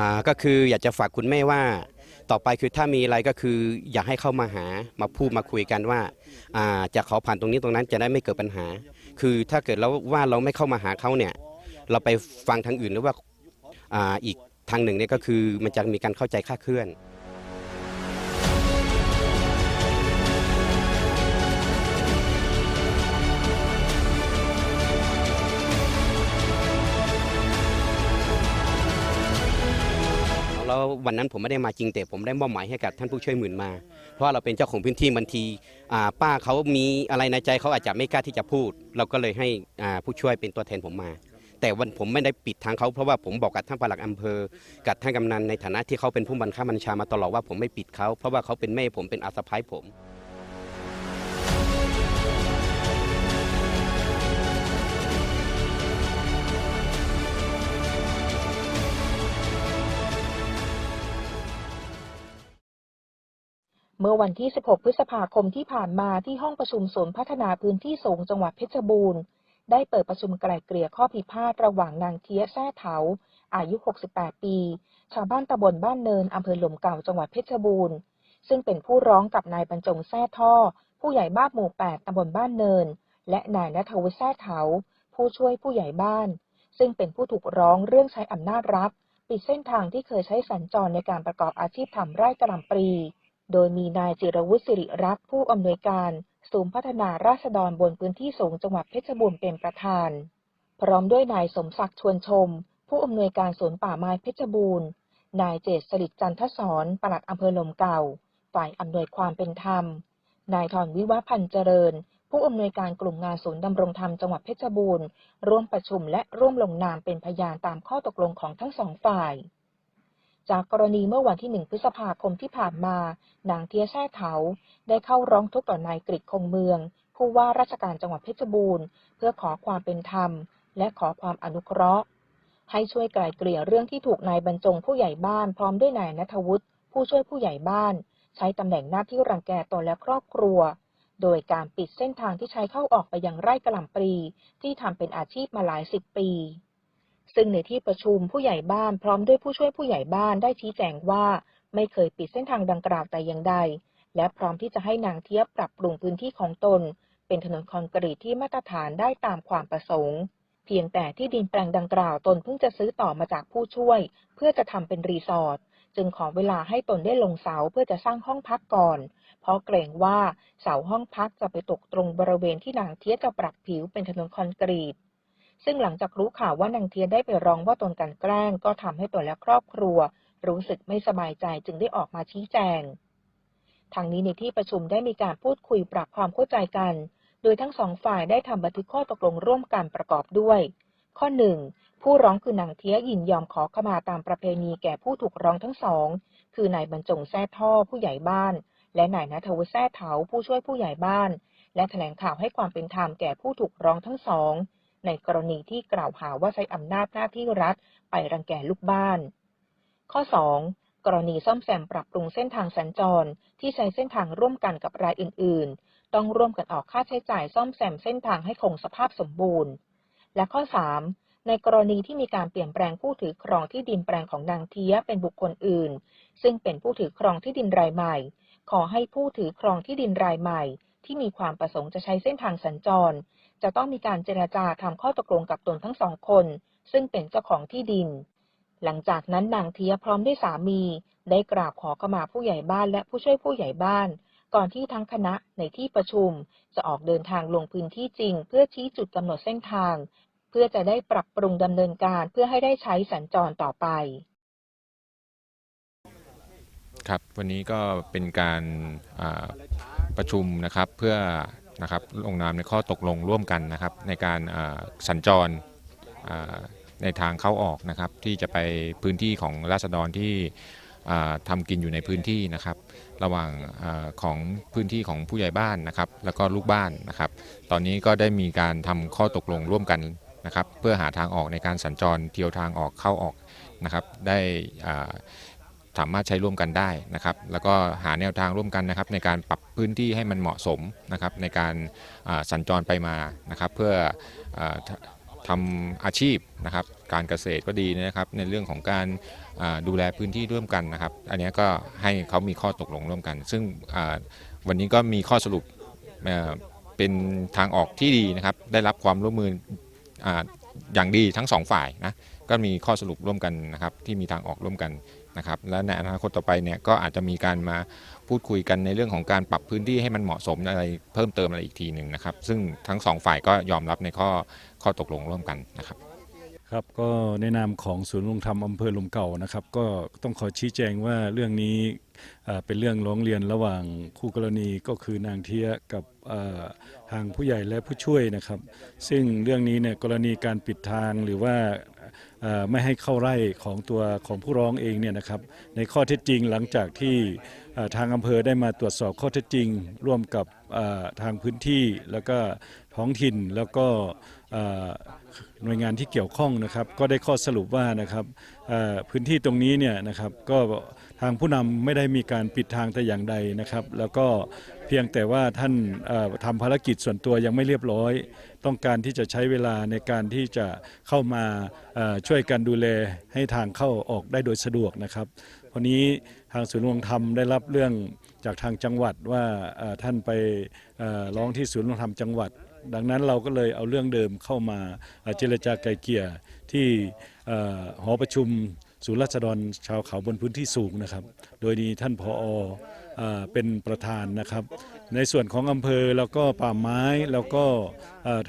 อ่าก็คืออยากจะฝากคุณแม่ว่าต่อไปคือถ้ามีอะไรก็คืออยากให้เข้ามาหามาพูดมาคุยกันว่าอ่าจะขอผ่านตรงนี้ตรงนั้นจะได้ไม่เกิดปัญหา คือถ้าเกิดแล้วว่าเราไม่เข้ามาหาเขาเนี่ยเราไปฟังทางอื่นหรือว่าอ่าอีกทางหนึ่งเนี่ยก็คือมันจะมีการเข้าใจคลาดเคลื่อน แล้ววันนั้นผมไม่ได้มาจริงแต่ผมได้มอบหมายให้กับท่านผู้ช่วยหมื่นมา เพราะเราเป็นเจ้าของพื้นที่บางทีอ่าป้าเขามีอะไรในใจเขาอาจจะไม่กล้าที่จะพูด เราก็เลยให้อ่าผู้ช่วยเป็นตัวแทนผมมา แต่วันผมไม่ได้ปิดทางเขาเพราะว่าผมบอกกับท่านปลัดอำเภอ กับท่านกำนันในฐานะที่เขาเป็นผู้บังคับบัญชามาตลอดว่าผมไม่ปิดเขาเพราะว่าเขาเป็นแม่ผมเป็นอาสะพ้ายผม เมื่อวันที่ 16 พฤษภาคมที่ผ่านมาที่ห้องประชุมศูนย์พัฒนาพื้นที่สูงจังหวัดเพชรบูรณ์ ได้เปิดประชุมไกล่เกลี่ยข้อพิพาทระหว่างนางเทียแซ่เถา อายุ 68 ปี ชาวบ้านตำบลบ้านเนินอำเภอหล่มเก่าจังหวัดเพชรบูรณ์ ซึ่งเป็นผู้ร้องกับนายบรรจงแซ่ท่อ ผู้ใหญ่บ้านหมู่ 8ตำบลบ้านเนิน และนายณทวุฒิแซ่เถา ผู้ช่วยผู้ใหญ่บ้าน ซึ่งเป็นผู้ถูกร้องเรื่องใช้อำนาจรัฐปิดเส้นทางที่เคยใช้สัญจรในการประกอบอาชีพทำไร่กระหล่ำปลี โดยมีนายจิรวุฒิสิริรักษ์ผู้อำนวยการศูนย์พัฒนาราษฎรบนพื้นที่สูงจังหวัดเพชรบูรณ์เป็นประธาน พร้อมด้วยนายสมศักดิ์ชวนชม ผู้อำนวยการสวนป่าไม้เพชรบูรณ์ นายเจษสลิดจันทศรปลัดอำเภอลมเก่า ฝ่ายอำนวยความเป็นธรรม นายทรวิวาพันธ์เจริญ ผู้อำนวยการกลุ่มงานศูนย์ดำรงธรรมจังหวัดเพชรบูรณ์ร่วมประชุมและร่วมลงนามเป็นพยานตามข้อตกลงของทั้งสองฝ่าย จากกรณีเมื่อวันที่ 1 พฤษภาคมที่ผ่านมา นางเทียแซ่เถาได้เข้าร้องทุกข์ต่อนายกฤษคงเมือง ผู้ว่าราชการจังหวัดเพชรบูรณ์ เพื่อขอความเป็นธรรม และขอความอนุเคราะห์ ให้ช่วยไกล่เกลี่ยเรื่องที่ถูกนายบรรจงผู้ใหญ่บ้านพร้อมด้วยนายณทวุฒิผู้ช่วยผู้ใหญ่บ้าน ใช้ตำแหน่งหน้าที่รังแกตนและครอบครัว โดยการปิดเส้นทางที่ใช้เข้าออกไปยังไร่กระหล่ำปลีที่ทำเป็นอาชีพมาหลายสิบปี ซึ่งในที่ประชุมผู้ใหญ่บ้านพร้อมด้วยผู้ช่วยผู้ใหญ่บ้านได้ชี้แจงว่า ไม่เคยปิดเส้นทางดังกล่าวแต่อย่างใด และพร้อมที่จะให้นางเทียบปรับปรุงพื้นที่ของตน เป็นถนนคอนกรีตที่มาตรฐานได้ตามความประสงค์ เพียงแต่ที่ดินแปลงดังกล่าวตนเพิ่งจะซื้อต่อมาจากผู้ช่วย เพื่อจะทำเป็นรีสอร์ทจึงขอเวลาให้ตนได้ลงเสาเพื่อจะสร้างห้องพักก่อน เพราะเกรงว่าเสาห้องพักจะไปตกตรงบริเวณที่นางเทียจะปรับผิวเป็นถนนคอนกรีต ซึ่งหลังจากรู้ข่าวว่านางเทียได้ไปร้องว่าตนกลันแกล้ง ก็ทำให้ตนและครอบครัว รู้สึกไม่สบายใจจึงได้ออกมาชี้แจง ทางนี้ในที่ประชุมได้มีการพูดคุยปรับความเข้าใจกัน โดยทั้งสองฝ่ายได้ทำบันทึกข้อตกลงร่วมกันประกอบด้วย ข้อหนึ่งผู้ร้องคือนางเทียยินยอมขอขมาตามประเพณีแก่ผู้ถูกร้องทั้งสอง คือนายบรรจงแซ่ท่อผู้ใหญ่บ้าน และนายณทวุฒิแซ่เถาผู้ช่วยผู้ใหญ่บ้าน และแถลงข่าวให้ความเป็นธรรมแก่ผู้ถูกร้องทั้งสอง ในกรณีที่กล่าวหาว่าใช้อำนาจหน้าที่รัฐไปรังแกลูกบ้าน ข้อ 2 กรณีซ่อมแซมปรับปรุงเส้นทางสัญจร ที่ใช้เส้นทางร่วมกันกับรายอื่น ๆ ต้องร่วมกันออกค่าใช้จ่ายซ่อมแซมเส้นทางให้คงสภาพสมบูรณ์ และข้อ 3 ในกรณีที่มีการเปลี่ยนแปลงผู้ถือครองที่ดินแปลงของนางเทียเป็นบุคคลอื่น ซึ่งเป็นผู้ถือครองที่ดินรายใหม่ ขอให้ผู้ถือครองที่ดินรายใหม่ที่มีความประสงค์จะใช้เส้นทางสัญจร จะต้องมีการเจรจาทำข้อตกลงกับตนทั้งสองคน ซึ่งเป็นเจ้าของที่ดิน หลังจากนั้นนางเทียพร้อมด้วยสามี ได้กราบขอขมาผู้ใหญ่บ้านและผู้ช่วยผู้ใหญ่บ้าน ก่อนที่ทั้งคณะในที่ประชุม จะออกเดินทางลงพื้นที่จริง เพื่อชี้จุดกำหนดเส้นทาง เพื่อจะได้ปรับปรุงดำเนินการเพื่อให้ได้ใช้สัญจรต่อไปครับวันนี้ก็เป็นการประชุมนะครับเพื่อ นะครับลงนามในข้อตกลงร่วมกันนะครับในการสัญจรในทางเข้าออกนะครับที่จะไปพื้นที่ของราษฎรที่อ่าทำกินอยู่ในพื้นที่นะครับ ระหว่างอของพื้นที่ของผู้ใหญ่บ้านนะครับ แล้วก็ลูกบ้านนะครับ ตอนนี้ก็ได้มีการทำข้อตกลงร่วมกันนะครับ เพื่อหาทางออกในการสัญจรเที่ยวทางออกเข้าออกนะครับ ได้อ่า สามารถใช้ร่วมกันได้นะครับ แล้วก็หาแนวทางร่วมกันนะครับ ในการปรับพื้นที่ให้มันเหมาะสมนะครับ ในการสัญจรไปมานะครับ เพื่อททำอาชีพนะครับ การเกษตรก็ดีนะครับ ในเรื่องของการดูแลพื้นที่ร่วมกันนะครับ อันนี้ก็ให้เขามีข้อตกลงร่วมกัน ซึ่งวันนี้ก็มีข้อสรุปเป็นทางออกที่ดีนะครับ ได้รับความร่วมมือออย่างดีทั้งสองฝ่ายนะก็มีข้อสรุปร่วมกันนะครับ ที่มีทางออกร่วมกัน นะครับและในอนาคตต่อไปเนี่ยก็อาจจะมีการมาพูดคุยกันในเรื่องของการปรับพื้นที่ให้มันเหมาะสมอะไรเพิ่มเติมอะไรอีกทีหนึ่งนะครับ ซึ่งทั้งสองฝ่ายก็ยอมรับในข้อข้อตกลงร่วมกันนะครับครับก็ในนามของศูนย์ลงธรรมอำเภอลมเก่านะครับ ก็ต้องขอชี้แจงว่าเรื่องนี้เป็นเรื่องร้องเรียนระหว่างคู่กรณีก็คือนางเทียกับทางผู้ใหญ่และผู้ช่วยนะครับ ซึ่งเรื่องนี้เนี่ยกรณีการปิดทางหรือว่า ไม่ให้เข้าไร่ของตัวของผู้ร้องเองเนี่ยนะครับในข้อเท็จจริงหลังจากที่ทางอำเภอได้มาตรวจสอบข้อเท็จจริง ร่วมกับทางพื้นที่แล้วก็ท้องถิ่นแล้วก็หน่วยงานที่เกี่ยวข้องนะครับ ก็ได้ข้อสรุปว่านะครับพื้นที่ตรงนี้เนี่ยนะครับก็ ทางผู้นำไม่ได้มีการปิดทางแต่อย่างใดนะครับ แล้วก็เพียงแต่ว่าท่านเอ่อทำภารกิจส่วนตัวยังไม่เรียบร้อย ต้องการที่จะใช้เวลาในการที่จะเข้ามาช่วยกันดูแลให้ทางเข้าออกได้โดยสะดวกนะครับวันนี้ทางศูนย์รวงธรรมได้รับเรื่องจากทางจังหวัดว่าท่านไปร้องที่ศูนย์รวงธรรมจังหวัด ดังนั้นเราก็เลยเอาเรื่องเดิมเข้ามาเจรจาไกลเกลี่ยที่หอประชุม ศูนย์ราษฎรชาวเขาบนพื้นที่สูงนะครับ โดยมีท่านพอเอ่อเป็นประธานนะครับ ในส่วนของอำเภอแล้วก็ป่าไม้แล้วก็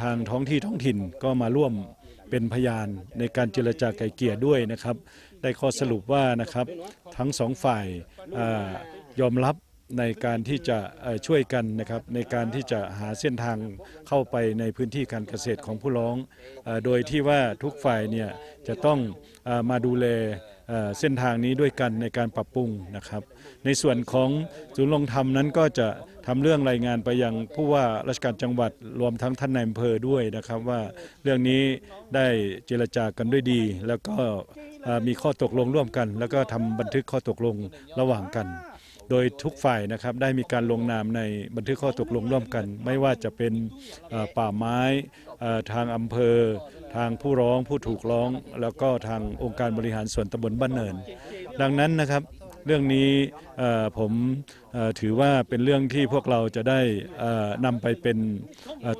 ทางท้องที่ท้องถิ่นก็มาร่วมเป็นพยานในการเจรจาไกลเกลี่ยด้วยนะครับ ได้ข้อสรุปว่านะครับทั้งสองฝ่ายอยอมรับ ในการที่จะช่วยกันนะครับในการที่จะหาเส้นทางเข้าไปในพื้นที่การเกษตรของผู้ร้อง โดยที่ว่าทุกฝ่ายเนี่ยจะต้องมาดูแลเส้นทางนี้ด้วยกันในการปรับปรุงนะครับ ในส่วนของศูนย์ลงธรรมนั้นก็จะทำเรื่องรายงานไปยังผู้ว่าราชการจังหวัดรวมทั้งท่านนายอำเภอด้วยนะครับว่าเรื่องนี้ได้เจรจากันด้วยดี แล้วก็มีข้อตกลงร่วมกัน แล้วก็ทำบันทึกข้อตกลงระหว่างกัน โดยทุกฝ่ายนะครับได้มีการลงนามในบันทึกข้อตกลงร่วมกัน ไม่ว่าจะเป็นป่าไม้ทางอำเภอ ทางผู้ร้องผู้ถูกร้อง แล้วก็ทางองค์การบริหารส่วนตำบลบ้านเนิน ดังนั้นนะครับเรื่องนี้ผมถือว่าเป็นเรื่องที่พวกเราจะได้นำไปเป็น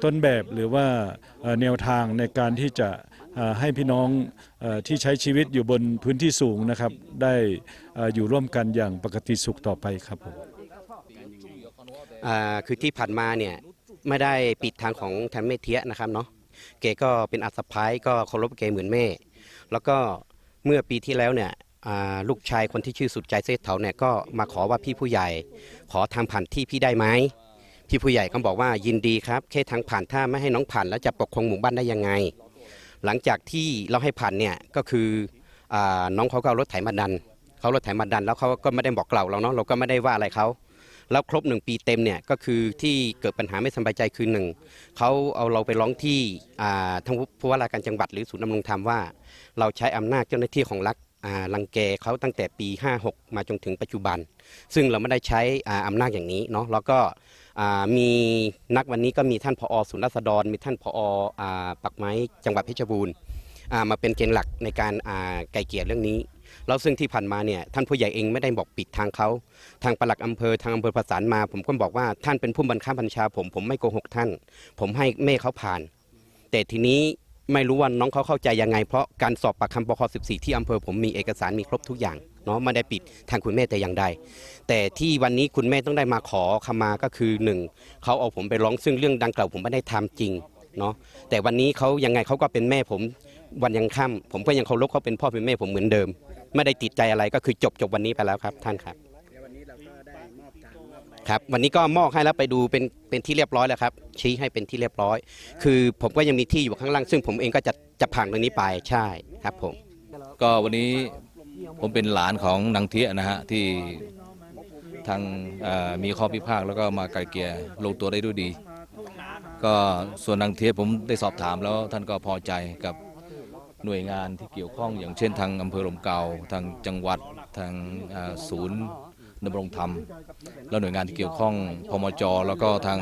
ต้นแบบหรือว่าแนวทางในการที่จะ ให้พี่น้องที่ใช้ชีวิตอยู่บนพื้นที่สูงนะครับ ได้อยู่ร่วมกันอย่างปกติสุขต่อไปครับผมคือที่ผ่านมาเนี่ยไม่ได้ปิดทางของแทางแม่เทียนะครับเนาะแกก็เป็นอาสะพ้ายก็เคารพแกเหมือนแม่ แล้วก็เมื่อปีที่แล้วเนี่ยลูกชายคนที่ชื่อสุดใจเซธเถาเนี่ยก็มาขอว่าพี่ผู้ใหญ่ ขอทางผ่านที่พี่ได้ไหมพี่ผู้ใหญ่ก็บอกว่ายินดีครับแค่ทางผ่านถ้าไม่ให้น้องผ่านแล้วจะปกครองหมู่บ้านได้ยังไง หลังจากที่เราให้ผ่านเนี่ยก็คืออน้องเขาก็เอารถไถมาดันเขารถไถมาดันแล้วเขาก็ไม่ได้บอกกล่าวเราเนาะเราก็ไม่ได้ว่าอะไรเขาแล้วครบหนึ่งปีเต็มเนี่ยก็คือที่เกิดปัญหาไม่สบายใจคือหนึ่งเขาเอาเราไปร้องที่ทางผู้ว่าราชการจังหวัดหรือศูนย์ดำรงธรรมว่า เราใช้อำนาจเจ้าหน้าที่ของรัฐ รังแกเขาตั้งแต่ปี 56 มาจนถึงปัจจุบัน ซึ่งเราไม่ได้ใช้อำนาจอย่างนี้เนาะแล้วก็มีนักวันนี้ก็มีท่านผอศูนย์ราษฎร มีท่านผออปักไม้จังหวัดเพชรบูรณ์มาเป็นเกณฑ์หลักในการไกลเกลี่ยเรื่องนี้แล้วซึ่งที่ผ่านมาเนี่ยท่านผู้ใหญ่เองไม่ได้บอกปิดทางเขาทางปลัดอำเภอทางอำเภอประสานมา ผมก็บอกว่าท่านเป็นผู้บังคับบัญชาผมผมไม่โกหกท่าน ผมให้แม่เขาผ่าน แต่ทีนี้ ไม่รู้ว่าน้องเขาเข้าใจยังไง เพราะการสอบปากคำปค14 ที่อำเภอผมมีเอกสารมีครบทุกอย่างเนาะไม่ได้ปิดทางคุณแม่แต่อย่างใด แต่ที่วันนี้คุณแม่ต้องได้มาขอขมาก็คือหนึ่งเขาเอาผมไปร้องซึ่งเรื่องดังกล่าวผมไม่ได้ทำจริงเนาะแต่วันนี้เขายังไงเขาก็เป็นแม่ผมวันยังค่ำผมก็ยังเคารพเขาเป็นพ่อเป็นแม่ผมเหมือนเดิม ไม่ได้ติดใจอะไรก็คือจบจบวันนี้ไปแล้วครับท่านครับ ครับวันนี้ก็มอบให้แล้วไปดูเป็นเป็นที่เรียบร้อยแล้วครับ ชี้ให้เป็นที่เรียบร้อย คือผมก็ยังมีที่อยู่ข้างล่าง ซึ่งผมเองก็จะจะผ่านตรงนี้ไปใช่ครับผม ก็วันนี้ผมเป็นหลานของนางเทียนะฮะที่ทางมีข้อพิพาทแล้วก็มาไกลเกลี่ยลงตัวได้ด้วยดี ก็ส่วนนางเทียผมได้สอบถามแล้วท่านก็พอใจกับหน่วยงานที่เกี่ยวข้องอย่างเช่นทางอำเภอลมเก่าทางจังหวัดทางศูนย์ ดำรงธรรม แล้วหน่วยงานที่เกี่ยวข้องพมจ แล้วก็ทาง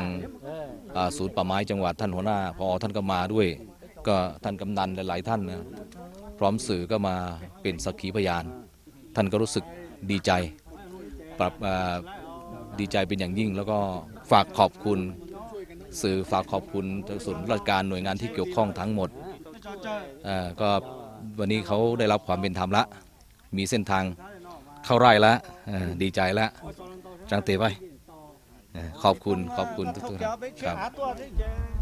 ศูนย์ป่าไม้จังหวัดท่านหัวหน้าพอท่านก็มาด้วย ก็ท่านกำนันหลายๆท่านนะพร้อมสื่อก็มาเป็นสักขีพยาน ท่านก็รู้สึกดีใจปรับดีใจเป็นอย่างยิ่ง แล้วก็ฝากขอบคุณสื่อฝากขอบคุณส่วนราชการหน่วยงานที่เกี่ยวข้องทั้งหมดก็วันนี้เขาได้รับความเป็นธรรมละ มีเส้นทาง เข้าไร่แล้วดีใจแล้วจังเตไปขอบคุณขอบคุณทุกท่านครับ